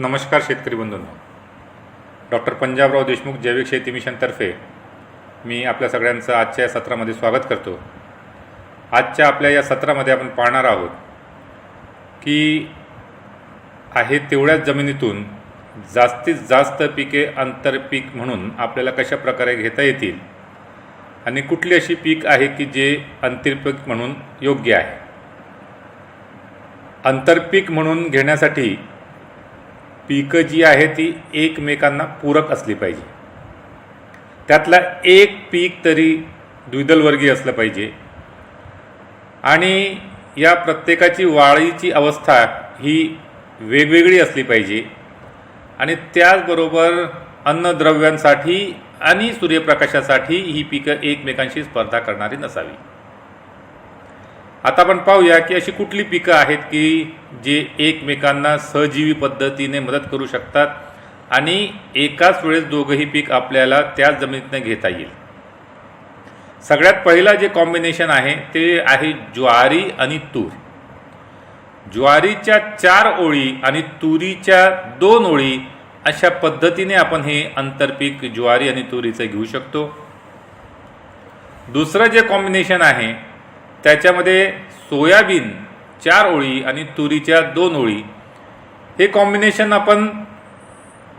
नमस्कार शेतकरी बंधूंनो. डॉक्टर पंजाबराव देशमुख जैविक शेती मिशनतर्फे मी आपल्या सगळ्यांचं आजच्या या सत्रामध्ये स्वागत करतो. आजच्या आपल्या या सत्रामध्ये आपण पाहणार आहोत की आहे तेवढ्याच जमिनीतून जास्तीत जास्त पिके आंतरपीक म्हणून आपल्याला कशा प्रकारे घेता येतील आणि कुठली अशी पीक आहे की जे आंतरपीक म्हणून योग्य आहे? आंतरपीक म्हणून घेण्यासाठी पिकं जी आहे ती एकमेकांना पूरक असली पाहिजे. त्यातला एक पीक तरी द्विदलवर्गीय असलं पाहिजे. आणि या प्रत्येकाची वाढीची अवस्था ही वेगवेगळी असली पाहिजे. आणि त्याचबरोबर अन्नद्रव्यांसाठी आणि सूर्यप्रकाशासाठी ही पिकं एकमेकांशी स्पर्धा करणारी नसावी. आता आपण पाहूया की अशी कुठली पिकं आहेत की जे एकमेकांना सहजीवी पद्धतीने मदत करू शकतात आणि एकाच वेळेस दोघंही पीक आपल्याला त्याच जमिनीतनं घेता येईल. सगळ्यात पहिला जे कॉम्बिनेशन आहे ते आहे ज्वारी आणि तूर. ज्वारीच्या चार ओळी आणि तुरीच्या दोन ओळी अशा पद्धतीने आपण हे आंतरपीक ज्वारी आणि तुरीचं घेऊ शकतो. दुसरं जे कॉम्बिनेशन आहे त्याच्यामध्ये सोयाबीन चार ओळी आणि तुरीच्या दोन ओळी. हे कॉम्बिनेशन आपण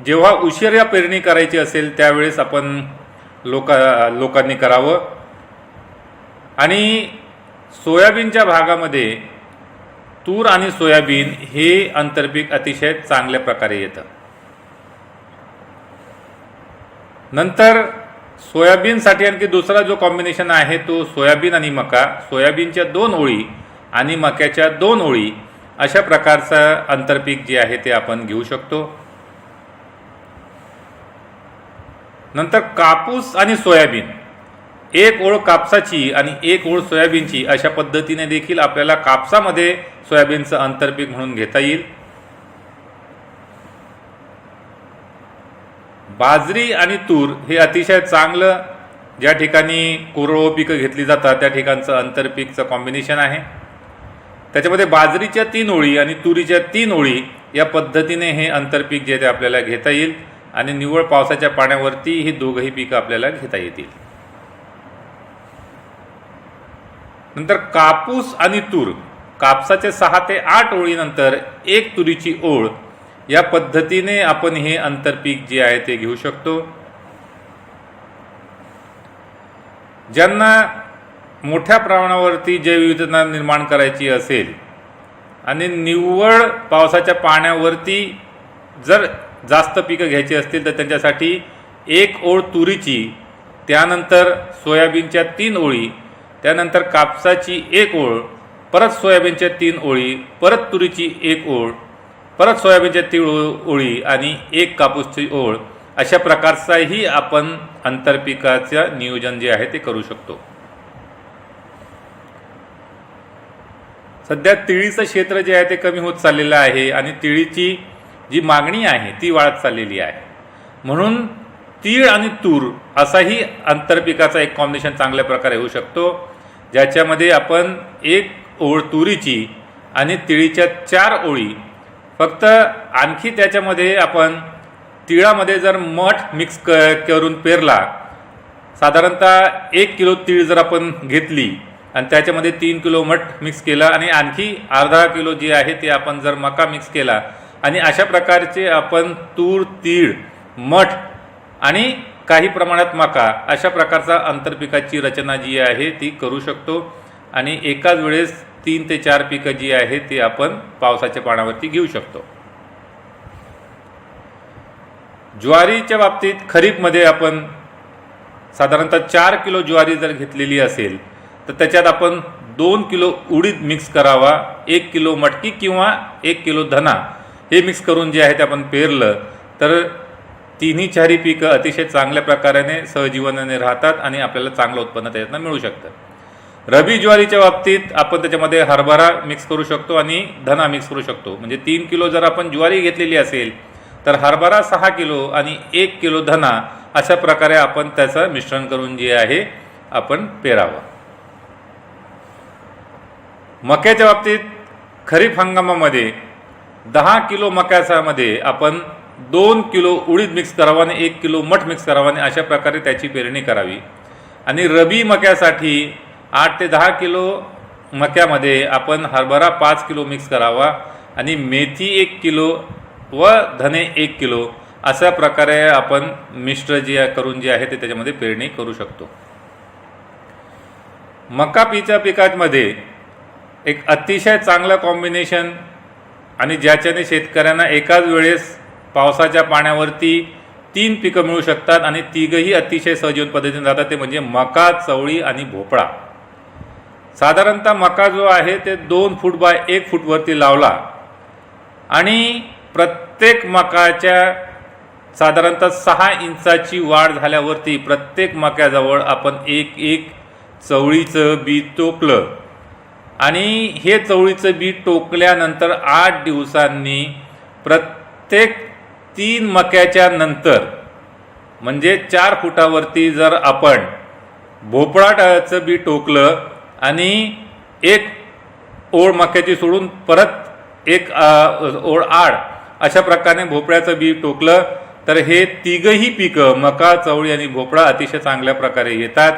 जेव्हा उशिरा पेरणी करायची असेल त्यावेळेस आपण लोक लोकांनी करावं. आणि सोयाबीनच्या भागामध्ये तूर आणि सोयाबीन हे आंतरपीक अतिशय चांगल्या प्रकारे येतं. नंतर सोयाबीनसाठी आणखी दुसरा जो कॉम्बिनेशन आहे तो सोयाबीन आणि मका. सोयाबीनच्या दोन ओळी आणि मक्याच्या दोन ओळी अशा प्रकारचं आंतरपीक जे आहे ते आपण घेऊ शकतो. नंतर कापूस आणि सोयाबीन. एक ओळ कापसाची आणि एक ओळ सोयाबीनची अशा पद्धतीने देखील आपल्याला कापसामध्ये सोयाबीनचं आंतरपीक म्हणून घेता येईल. बाजरी आणि तूर हे अतिशय चांगलं ज्या ठिकाणी कोरडवं पिकं घेतली जातात त्या ठिकाणचं आंतरपीकचं कॉम्बिनेशन आहे. त्याच्यामध्ये बाजरीच्या तीन ओळी आणि तुरीच्या तीन ओळी या पद्धतीने हे आंतरपीक जे ते आपल्याला घेता येईल आणि निव्वळ पावसाच्या पाण्यावरती ही दोघंही पिकं आपल्याला घेता येतील. नंतर कापूस आणि तूर. कापसाचे सहा ते आठ ओळीनंतर एक तुरीची ओळ या पद्धतीने आपण हे आंतरपीक जे आहे ते घेऊ शकतो. ज्यांना मोठ्या प्रमाणावरती जैवविविधता निर्माण करायची असेल आणि निव्वळ पावसाच्या पाण्यावरती जर जास्त पिकं घ्यायची असतील तर त्यांच्यासाठी एक ओळ तुरीची त्यानंतर सोयाबीनच्या तीन ओळी त्यानंतर कापसाची एक ओळ परत सोयाबीनच्या तीन ओळी परत तुरीची एक ओळ परत सोयाबीनच्या तीळ ओळी आणि एक कापूसची ओळ अशा प्रकारचाही आपण आंतरपिकाचं नियोजन जे आहे ते करू शकतो. सध्या तिळीचं क्षेत्र जे आहे ते कमी होत चाललेलं आहे आणि तिळीची जी मागणी आहे ती वाढत चाललेली आहे. म्हणून तीळ आणि तूर असाही आंतरपिकाचा एक कॉम्बिनेशन चांगल्या प्रकारे होऊ शकतो ज्याच्यामध्ये आपण एक ओळ तुरीची आणि तिळीच्या चार ओळी फक्त आणखी त्याच्यामध्ये आपण तिळामध्ये जर मठ मिक्स क करून पेरला साधारणतः एक किलो तीळ जर आपण घेतली आणि त्याच्यामध्ये तीन किलो मठ मिक्स केला आणि आणखी अर्धा किलो जे आहे ते आपण जर मका मिक्स केला आणि अशा प्रकारचे आपण तूर तीळ मठ आणि काही प्रमाणात मका अशा प्रकारचा आंतरपिकाची रचना जी आहे ती करू शकतो. आणि एकाच वेळेस तीन ते चार पिकं जी आहे ती आपण पावसाच्या पाण्यावरती घेऊ शकतो. ज्वारीच्या बाबतीत खरीपमध्ये आपण साधारणतः चार किलो ज्वारी जर घेतलेली असेल तर त्याच्यात आपण दोन किलो उडीद मिक्स करावा एक किलो मटकी किंवा एक किलो धना. हे मिक्स करून जे आहे ते आपण पेरलं तर तिन्ही चारी पिकं अतिशय चांगल्या प्रकाराने सहजीवनाने राहतात आणि आपल्याला चांगलं उत्पन्न त्याच्यातनं मिळू शकतं. रबी ज्वारीच्या बाबतीत आपण त्याच्यामध्ये हरभरा मिक्स करू शकतो आणि धना मिक्स करू शकतो. म्हणजे तीन किलो जर आपण ज्वारी घेतलेली असेल तर हरभरा सहा किलो आणि एक किलो धना अशा प्रकारे आपण त्याचं मिश्रण करून जे आहे आपण पेरावं. मक्याच्या बाबतीत खरीप हंगामामध्ये दहा किलो मक्याच्यामध्ये आपण दोन किलो उडीद मिक्स करावा आणि एक किलो मठ मिक्स करावा आणि अशा प्रकारे त्याची पेरणी करावी. आणि रबी मक्यासाठी आठ ते दहा किलो मक्यामध्ये आपण हरभरा पाच किलो मिक्स करावा आणि मेथी एक किलो व धने एक किलो अशा प्रकारे आपण मिश्र जे करून जे आहे ते त्याच्यामध्ये पेरणी करू शकतो. मका पीच्या पिकांमध्ये एक अतिशय चांगलं कॉम्बिनेशन आणि ज्याच्याने शेतकऱ्यांना एकाच वेळेस पावसाच्या पाण्यावरती तीन पिकं मिळू शकतात आणि तिघही अतिशय सहजीवन पद्धतीने जातात ते म्हणजे मका चवळी आणि भोपळा. साधारणतः मका जो आहे ते दोन फूट बाय एक फूटवरती लावला. आणि प्रत्येक मकाच्या साधारणतः सहा इंचाची वाढ झाल्यावरती प्रत्येक मक्याजवळ आपण एक एक चवळीचं बी टोकलं. आणि हे चवळीचं बी टोकल्यानंतर आठ दिवसांनी प्रत्येक तीन मक्याच्या नंतर म्हणजे चार फुटावरती जर आपण भोपळाचं बी टोकलं आणि एक ओळ मक्याची सोडून परत एक ओळ आड अशा प्रकारे भोपळ्याचं बी टोकलं तर हे तिघही पिकं मका चवळी आणि भोपळा अतिशय चांगल्या प्रकारे येतात.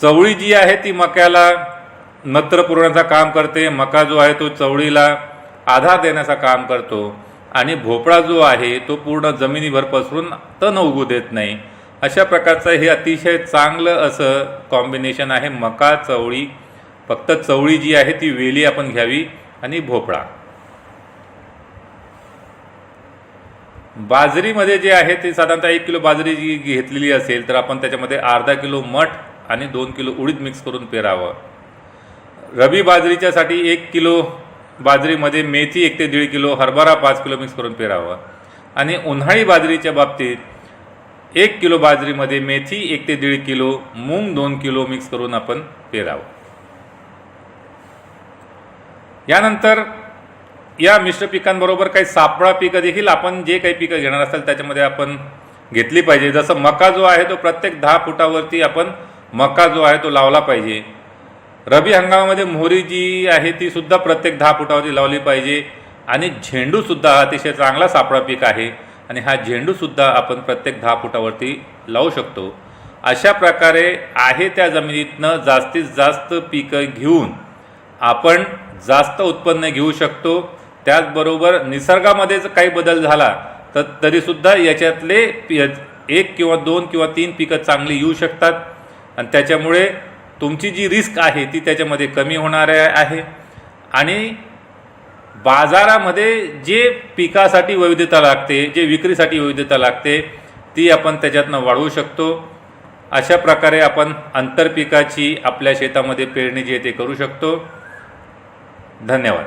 चवळी जी आहे ती मक्याला नत्र पुरवण्याचं काम करते. मका जो आहे तो चवळीला आधार देण्याचं काम करतो. आणि भोपळा जो आहे तो पूर्ण जमिनीभर पसरून तण उगू देत नाही. अशा प्रकारचं हे अतिशय चांगलं असं कॉम्बिनेशन आहे. मका चवळी फक्त चवळी जी आहे ती वेली आपण घ्यावी आणि भोपळा. बाजरीमध्ये जे आहे ते साधारणतः एक किलो बाजरी जी घेतलेली असेल तर आपण त्याच्यामध्ये अर्धा किलो मठ आणि दोन किलो उडीद मिक्स करून पेरावं. रबी बाजरीच्यासाठी एक किलो बाजरीमध्ये मेथी एक ते दीड किलो हरभरा पाच किलो मिक्स करून पेरावं. आणि उन्हाळी बाजरीच्या बाबतीत एक किलो बाजरीमध्ये मेथी एक ते दीड किलो मूग दोन किलो मिक्स करून आपण पेरावं. यानंतर या मिश्र पिकांबरोबर काही सापळा पिकं देखील आपण जे काही पिकं घेणार असाल त्याच्यामध्ये आपण घेतली पाहिजे. जसं मका जो आहे तो प्रत्येक दहा फुटावरती आपण मका जो आहे तो लावला पाहिजे. रबी हंगामामध्ये मोहरी जी आहे ती सुद्धा प्रत्येक दहा फुटावरती लावली पाहिजे. आणि झेंडूसुद्धा अतिशय चांगला सापळा पीक आहे. आणि हा झेंडूसुद्धा आपण प्रत्येक दहा फुटावरती लावू शकतो. अशा प्रकारे आहे त्या जमिनीतनं जास्तीत जास्त पिकं घेऊन आपण जास्त उत्पन्न घेऊ शकतो. त्याचबरोबर निसर्गामध्ये जर काही बदल झाला तर तरीसुद्धा याच्यातले एक किंवा दोन किंवा तीन पिकं चांगली येऊ शकतात. आणि त्याच्यामुळे तुमची जी रिस्क आहे ती त्याच्यामध्ये कमी होणार आहे. आणि बाजारामध्ये जे पिकासाठी वैविध्यता लागते जे विक्रीसाठी वैविध्यता लागते ती आपण त्याच्यातनं वाढवू शकतो. अशा प्रकारे आपण आंतरपिकाची आपल्या शेतामध्ये पेरणी जी आहे ते करू शकतो. धन्यवाद.